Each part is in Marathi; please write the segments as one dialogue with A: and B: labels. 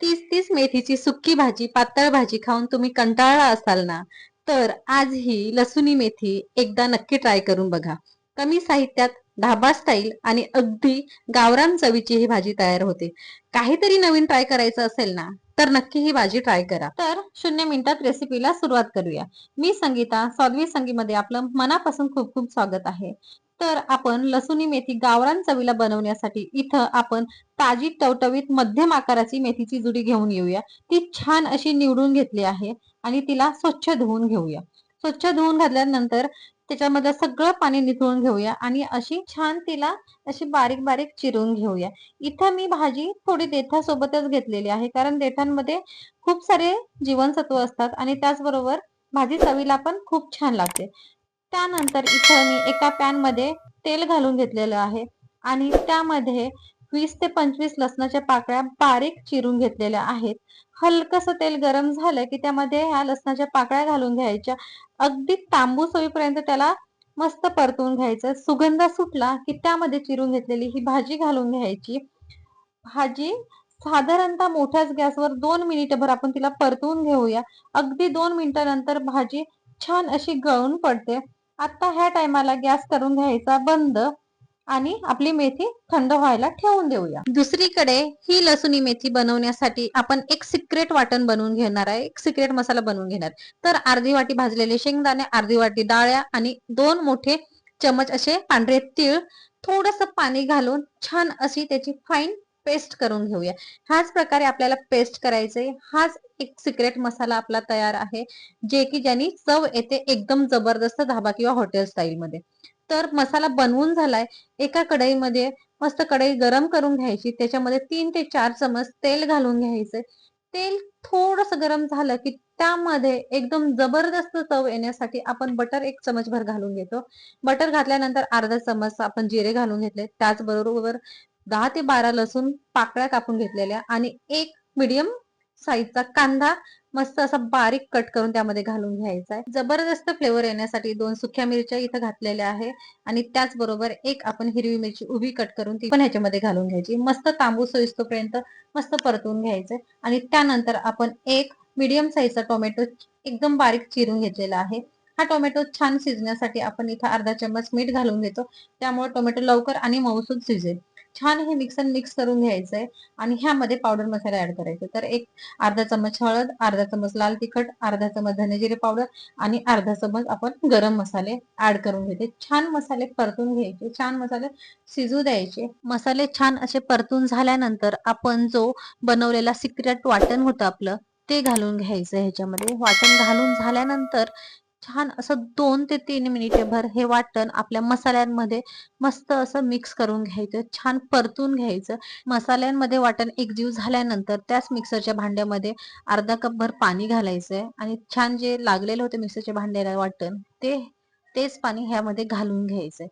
A: तीस तीस मेथीची सुक्की भाजी पातळ भाजी खाऊन तुम्ही कंटाळला असाल ना तर आज ही लसुणी मेथी एकदा नक्की ट्राय करून बघा. कमी साहित्यात ढाबा स्टाईल आणि अगदी गावरान चवीची ही भाजी तयार होते. काहीतरी नवीन ट्राय करायचं असेल ना तर नक्की ही भाजी ट्राय करा. तर शून्य मिनिटात रेसिपीला सुरुवात करूया. मी संगीता स्वादवी संगीमध्ये आपलं मनापासून खूप खूप स्वागत आहे. तर आपण लसुणी मेथी गावरान चवीला बनवण्यासाठी इथं आपण ताजी टवटवीत मध्यम आकाराची मेथीची जुडी घेऊन येऊया. ती छान अशी निवडून घेतली आहे आणि तिला स्वच्छ धुवून घेऊया. स्वच्छ धुवून घातल्यानंतर त्याच्यामध्ये सगळं पाणी निथळून घेऊया आणि अशी छान तिला अशी बारीक बारीक चिरून घेऊया. इथं मी भाजी थोडी देठासोबतच घेतलेली आहे कारण देठांमध्ये खूप सारे जीवनसत्व असतात आणि त्याचबरोबर भाजी चवीला पण खूप छान लागते. त्यानंतर इथं मी एका पॅनमध्ये तेल घालून घेतलेलं आहे आणि त्यामध्ये वीस ते पंचवीस लसणाच्या पाकळ्या बारीक चिरून घेतलेल्या आहेत. हलकस तेल गरम झालं की त्यामध्ये ह्या लसणाच्या पाकळ्या घालून घ्यायच्या. अगदी तांबूस होईपर्यंत त्याला मस्त परतवून घ्यायचं. सुगंध सुटला की त्यामध्ये चिरून घेतलेली ही भाजी घालून घ्यायची. भाजी साधारणतः मोठ्याच गॅसवर दोन मिनिटभर आपण तिला परतवून घेऊया. अगदी दोन मिनिटानंतर भाजी छान अशी गळून पडते. आता ह्या टायमाला गॅस करून घ्यायचा बंद. आणि आपली मेथी थंड व्हायला ठेवून देऊया. दुसरीकडे ही लसुणी मेथी बनवण्यासाठी आपण एक सिक्रेट वाटण बनवून घेणार आहे. एक सिक्रेट मसाला बनवून घेणार. तर अर्धी वाटी भाजलेले शेंगदाणे अर्धी वाटी डाळ्या आणि दोन मोठे चमच असे पांढरे तीळ थोडस पाणी घालून छान अशी त्याची फाईन पेस्ट करून घेऊया. ह्याच प्रकारे आपल्याला पेस्ट करायचंय. हाच एक सिक्रेट मसाला आपला तयार आहे. जे की ज्यांनी चव येते एकदम जबरदस्त धाबा किंवा हॉटेल स्टाईल मध्ये. तर मसाला बनवून झालाय. एका कढईमध्ये मस्त कढई गरम करून घ्यायची. त्याच्यामध्ये तीन ते चार चमच तेल घालून घ्यायचे तेल थोडस गरम झालं की त्यामध्ये एकदम जबरदस्त चव येण्यासाठी आपण बटर एक चमचभर घालून घेतो. बटर घातल्यानंतर अर्धा चमच आपण जिरे घालून घेतले. त्याचबरोबर दहा ते बारा लसूण पाकळ्या कापून घेतलेल्या आणि एक मिडियम साईजचा कांदा मस्त असा बारीक कट करून त्यामध्ये घालून घ्यायचा आहे जबरदस्त फ्लेवर येण्यासाठी दोन सुक्या मिरच्या इथं घातलेल्या आहे आणि त्याचबरोबर एक आपण हिरवी मिरची उभी कट करून ती पण ह्याच्यामध्ये घालून घ्यायची. मस्त तांबूस सोयीस्तोपर्यंत मस्त परतून घ्यायचंय. आणि त्यानंतर आपण एक मिडियम साईजचा टोमॅटो एकदम बारीक चिरून घेतलेला आहे. हा टोमॅटो छान शिजण्यासाठी आपण इथं अर्धा चम्मच मीठ घालून घेतो. त्यामुळे टोमॅटो लवकर आणि मऊसूद शिजेल. छान हे मिक्स अँड मिक्स करून घ्यायचंय आणि ह्यामध्ये पावडर मसाला ऍड करायचं. तर एक अर्धा चमच हळद अर्धा चमच लाल तिखट अर्धा चमच धनेजिरे पावडर आणि अर्धा चमच आपण गरम मसाले ऍड करून घ्यायचे छान मसाले परतून घ्यायचे छान मसाले शिजू द्यायचे. मसाले छान असे परतून झाल्यानंतर आपण जो बनवलेला सिक्रेट वाटण होतं आपलं ते घालून घ्यायचं ह्याच्यामध्ये. वाटण घालून झाल्यानंतर छान असं दोन ते तीन मिनिटेभर हे वाटण आपल्या मसाल्यांमध्ये मस्त असं मिक्स करून घ्यायचं छान परतून घ्यायचं. मसाल्यांमध्ये वाटण एकजीव झाल्यानंतर त्याच मिक्सरच्या भांड्यामध्ये अर्धा कपभर पाणी घालायचंय आणि छान जे लागलेलं होतं मिक्सरच्या भांड्याला वाटण ते तेच पाणी ह्यामध्ये घालून घ्यायचंय.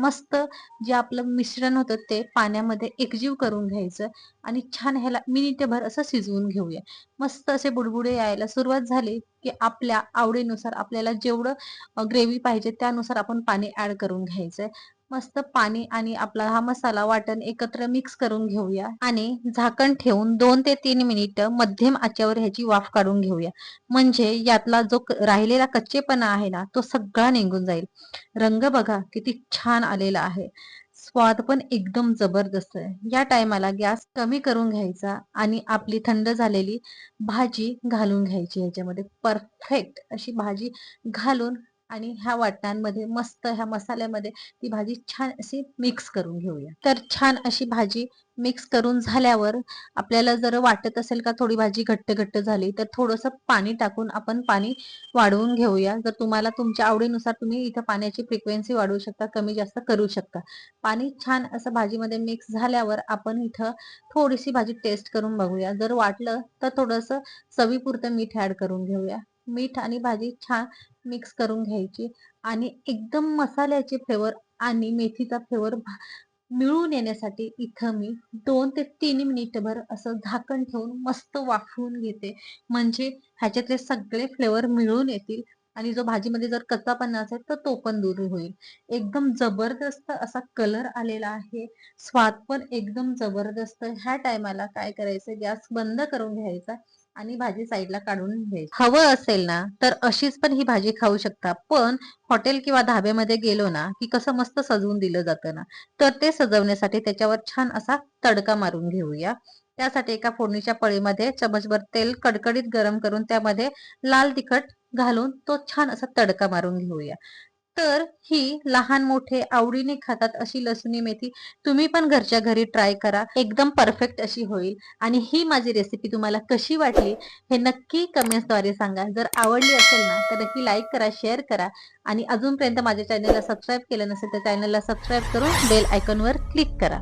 A: मस्त जे आपलं मिश्रण होतं ते पाण्यामध्ये एकजीव करून घ्यायचं आणि छान ह्याला मिनिटभर असं शिजवून घेऊया. मस्त असे बुडबुडे यायला सुरुवात झाली की आपल्या आवडीनुसार आपल्याला जेवढं ग्रेव्ही पाहिजे त्यानुसार आपण पाणी ऍड करून घ्यायचंय. मस्त पाणी आणि आपला हा मसाला वाटण एकत्र मिक्स करून घेऊया. आणि झाकण ठेवून दोन ते तीन मिनिट मध्यम आचेवर ह्याची वाफ काढून घेऊया. म्हणजे यातला जो राहिलेला कच्चेपणा आहे ना तो सगळा निघून जाईल. रंग बघा किती छान आलेला आहे. स्वाद पण एकदम जबरदस्त आहे. या टायमाला गॅस कमी करून घ्यायचा आणि आपली थंड झालेली भाजी घालून घ्यायची ह्याच्यामध्ये. परफेक्ट अशी भाजी घालून आणि ह्या वाटणांमध्ये मस्त ह्या मसाल्यामध्ये ती भाजी छान अशी मिक्स करून घेऊया. तर छान अशी भाजी मिक्स करून झाल्यावर आपल्याला जर वाटत असेल का थोडी भाजी घट्ट घट्ट झाली तर थोडस पाणी टाकून आपण पाणी वाढवून घेऊया. जर तुम्हाला तुमच्या आवडीनुसार तुम्ही इथं पाण्याची फ्रिक्वेन्सी वाढवू शकता कमी जास्त करू शकता. पाणी छान असं भाजीमध्ये मिक्स झाल्यावर आपण इथं थोडीशी भाजी टेस्ट करून बघूया. जर वाटलं तर थोडस चवीपुरतं मीठ ऍड करून घेऊया. मीठ आणि भाजी छान मिक्स करून घ्यायची. आणि एकदम मसाल्याचे फ्लेवर आणि मेथीचा फ्लेवर मिळून येण्यासाठी इथं मी दोन ते तीन मिनिटभर असं झाकण ठेवून मस्त वाफवून घेते. म्हणजे ह्याच्यातले सगळे फ्लेवर मिळून येतील आणि जो भाजीमध्ये जर कच्चापणा असेल तर तो पण दूर होईल. एकदम जबरदस्त असा कलर आलेला आहे. स्वाद पण एकदम जबरदस्त. ह्या टायमाला काय करायचं? गॅस बंद करून घ्यायचा. आणि भाजी साईडला काढून घ्यायची. हवं असेल ना तर अशीच पण ही भाजी खाऊ शकता. पण हॉटेल किंवा धाब्यामध्ये गेलो ना की कसं मस्त सजवून दिलं जातं ना तर ते सजवण्यासाठी त्याच्यावर छान असा तडका मारून घेऊया. त्यासाठी एका फोडणीच्या पळीमध्ये चमचभर तेल कडकडीत गरम करून त्यामध्ये लाल तिखट घालून तो छान असा तडका मारून घेऊया. तर ही लहान मोठे आवडीने खातात अशी लसुणी मेथी तुम्ही पण घरच्या घरी ट्राय करा. एकदम परफेक्ट अशी होईल. आणि ही माझी रेसिपी तुम्हाला कशी वाटली हे नक्की कमेंट्सद्वारे सांगा. जर आवडली असेल ना तर नक्की लाईक करा शेअर करा. आणि अजूनपर्यंत माझ्या चॅनलला सबस्क्राईब केलं नसेल तर चॅनलला सबस्क्राईब करून बेल आयकॉनवर क्लिक करा.